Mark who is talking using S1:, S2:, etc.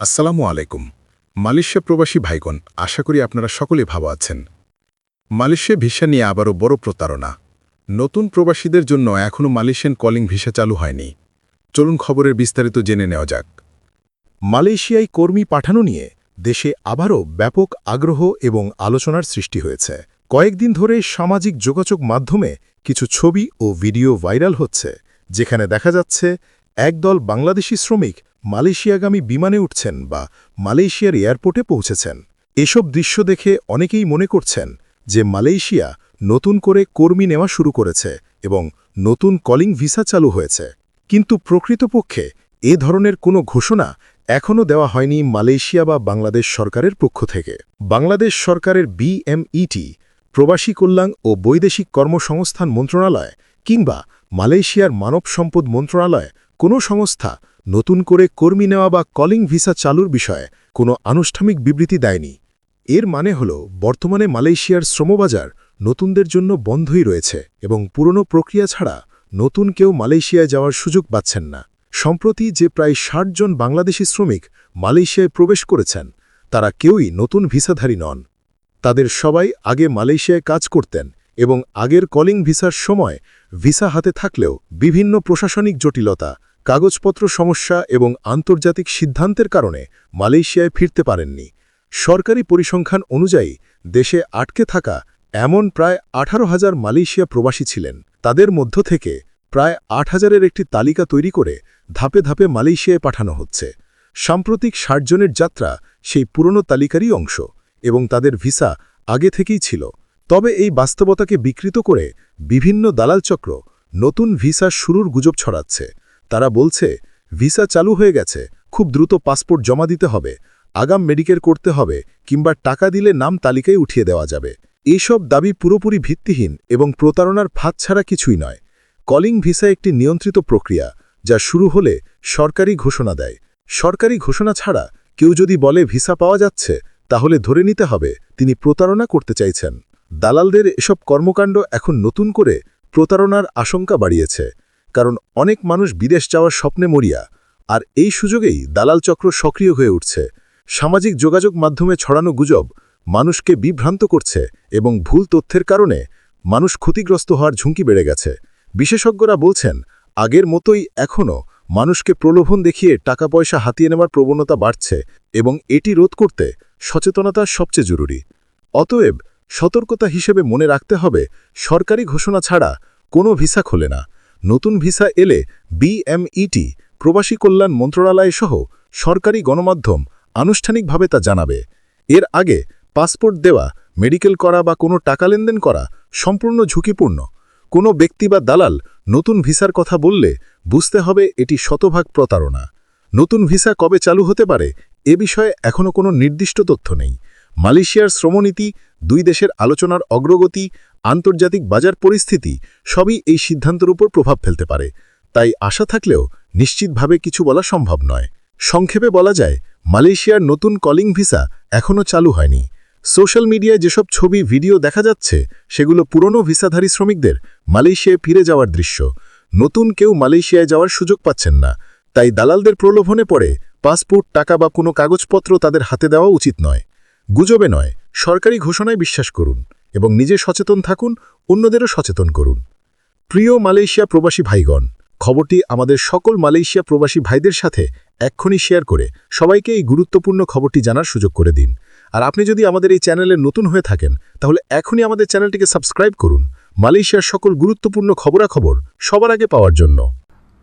S1: আসসালামু আলাইকুম। মালয়েশিয়া প্রবাসী ভাইগণ, আশা করি আপনারা সকলে ভালো আছেন। মালয়েশিয়া ভিসা নিয়ে আবারও বড় প্রতারণা। নতুন প্রবাসীদের জন্য এখনও মালয়েশিয়ান কলিং ভিসা চালু হয়নি। চলুন খবরের বিস্তারিত জেনে নেওয়া যাক।
S2: মালয়েশিয়ায় কর্মী পাঠানো নিয়ে দেশে আবারও ব্যাপক আগ্রহ এবং আলোচনার সৃষ্টি হয়েছে। কয়েকদিন ধরে সামাজিক যোগাযোগ মাধ্যমে কিছু ছবি ও ভিডিও ভাইরাল হচ্ছে, যেখানে দেখা যাচ্ছে, একদল বাংলাদেশি শ্রমিক মালয়েশিয়াগামী বিমানে উঠছেন বা মালয়েশিয়ার এয়ারপোর্টে পৌঁছেছেন। এসব দৃশ্য দেখে অনেকেই মনে করছেন যে মালয়েশিয়া নতুন করে কর্মী নেওয়া শুরু করেছে এবং নতুন কলিং ভিসা চালু হয়েছে। কিন্তু প্রকৃতপক্ষে এ ধরনের কোনো ঘোষণা এখনও দেওয়া হয়নি মালয়েশিয়া বা বাংলাদেশ সরকারের পক্ষ থেকে। বাংলাদেশ সরকারের বিএমইটি প্রবাসী কল্যাণ ও বৈদেশিক কর্মসংস্থান মন্ত্রণালয় কিংবা মালয়েশিয়ার মানব সম্পদ মন্ত্রণালয়, কোনো সংস্থা নতুন করে কর্মী নেওয়া বা কলিং ভিসা চালুর বিষয়ে কোনো আনুষ্ঠানিক বিবৃতি দেয়নি। এর মানে হল, বর্তমানে মালয়েশিয়ার শ্রমবাজার নতুনদের জন্য বন্ধই রয়েছে এবং পুরনো প্রক্রিয়া ছাড়া নতুন কেউ মালয়েশিয়ায় যাওয়ার সুযোগ পাচ্ছেন না। সম্প্রতি যে প্রায় ষাট জন বাংলাদেশি শ্রমিক মালয়েশিয়ায় প্রবেশ করেছেন, তারা কেউই নতুন ভিসাধারী নন। তাদের সবাই আগে মালয়েশিয়ায় কাজ করতেন এবং আগের কলিং ভিসার সময় ভিসা হাতে থাকলেও বিভিন্ন প্রশাসনিক জটিলতা কাগজপত্র সমস্যা এবং আন্তর্জাতিক সিদ্ধান্তের কারণে মালয়েশিয়ায় ফিরতে পারেননি। সরকারি পরিসংখ্যান অনুযায়ী, দেশে আটকে থাকা এমন প্রায় আঠারো হাজার মালয়েশিয়া প্রবাসী ছিলেন। তাদের মধ্য থেকে প্রায় আট হাজারের একটি তালিকা তৈরি করে ধাপে ধাপে মালয়েশিয়ায় পাঠানো হচ্ছে। সাম্প্রতিক ষাট জনের যাত্রা সেই পুরনো তালিকারই অংশ এবং তাদের ভিসা আগে থেকেই ছিল। তবে এই বাস্তবতাকে বিকৃত করে বিভিন্ন দালাল চক্র নতুন ভিসা শুরুর গুজব ছড়াচ্ছে। তারা বলছে, ভিসা চালু হয়ে গেছে, খুব দ্রুত পাসপোর্ট জমা দিতে হবে, আগাম মেডিকেল করতে হবে, কিংবা টাকা দিলে নাম তালিকায় উঠিয়ে দেওয়া যাবে। এইসব দাবি পুরোপুরি ভিত্তিহীন এবং প্রতারণার ফাঁদ ছাড়া কিছুই নয়। কলিং ভিসা একটি নিয়ন্ত্রিত প্রক্রিয়া, যা শুরু হলে সরকারি ঘোষণা দেয়। সরকারি ঘোষণা ছাড়া কেউ যদি বলে ভিসা পাওয়া যাচ্ছে, তাহলে ধরে নিতে হবে তিনি প্রতারণা করতে চাইছেন। দালালদের এসব কর্মকাণ্ড এখন নতুন করে প্রতারণার আশঙ্কা বাড়িয়েছে। কারণ অনেক মানুষ বিদেশ যাওয়ার স্বপ্নে মরিয়া, আর এই সুযোগেই দালাল চক্র সক্রিয় হয়ে উঠছে। সামাজিক যোগাযোগ মাধ্যমে ছড়ানো গুজব মানুষকে বিভ্রান্ত করছে এবং ভুল তথ্যের কারণে মানুষ ক্ষতিগ্রস্ত হওয়ার ঝুঁকি বেড়ে গেছে। বিশেষজ্ঞরা বলছেন, আগের মতোই এখনও মানুষকে প্রলোভন দেখিয়ে টাকা পয়সা হাতিয়ে নেওয়ার প্রবণতা বাড়ছে এবং এটি রোধ করতে সচেতনতা সবচেয়ে জরুরি। অতএব সতর্কতা হিসেবে মনে রাখতে হবে, সরকারি ঘোষণা ছাড়া কোনো ভিসা খোলে না। নতুন ভিসা এলে বিএমইটি প্রবাসী কল্যাণ মন্ত্রণালয় সহ সরকারি গণমাধ্যম আনুষ্ঠানিকভাবে তা জানাবে। এর আগে পাসপোর্ট দেওয়া, মেডিকেল করা বা কোনো টাকা লেনদেন করা সম্পূর্ণ ঝুঁকিপূর্ণ। কোনো ব্যক্তি বা দালাল নতুন ভিসার কথা বললে বুঝতে হবে এটি শতভাগ প্রতারণা। নতুন ভিসা কবে চালু হতে পারে এ বিষয়ে এখনও কোনো নির্দিষ্ট তথ্য নেই। মালয়েশিয়ার শ্রমনীতি, দুই দেশের আলোচনার অগ্রগতি আন্তর্জাতিক বাজার পরিস্থিতি সবই এই সিদ্ধান্তের উপর প্রভাব ফেলতে পারে। তাই আশা থাকলেও নিশ্চিতভাবে কিছু বলা সম্ভব নয়। সংক্ষেপে বলা যায়, মালয়েশিয়ার নতুন কলিং ভিসা এখনও চালু হয়নি। সোশ্যাল মিডিয়ায় যেসব ছবি, ভিডিও দেখা যাচ্ছে, সেগুলো পুরনো ভিসাধারী শ্রমিকদের মালয়েশিয়ায় ফিরে যাওয়ার দৃশ্য। নতুন কেউ মালয়েশিয়ায় যাওয়ার সুযোগ পাচ্ছেন না। তাই দালালদের প্রলোভনে পড়ে পাসপোর্ট, টাকা বা কোনো কাগজপত্র তাদের হাতে দেওয়া উচিত নয়। গুজবে নয়, সরকারি ঘোষণায় বিশ্বাস করুন। এবং নিজে সচেতন থাকুন, অন্যদেরও সচেতন করুন। প্রিয় মালয়েশিয়া প্রবাসী ভাইগণ, খবরটি আমাদের সকল মালয়েশিয়া প্রবাসী ভাইদের সাথে এক্ষুনি শেয়ার করে সবাইকে এই গুরুত্বপূর্ণ খবরটি জানার সুযোগ করে দিন। আর আপনি যদি আমাদের এই চ্যানেলে নতুন হয়ে থাকেন, তাহলে এখনই আমাদের চ্যানেলটিকে সাবস্ক্রাইব করুন। মালয়েশিয়ার সকল গুরুত্বপূর্ণ খবরাখবর সবার আগে পাওয়ার জন্য।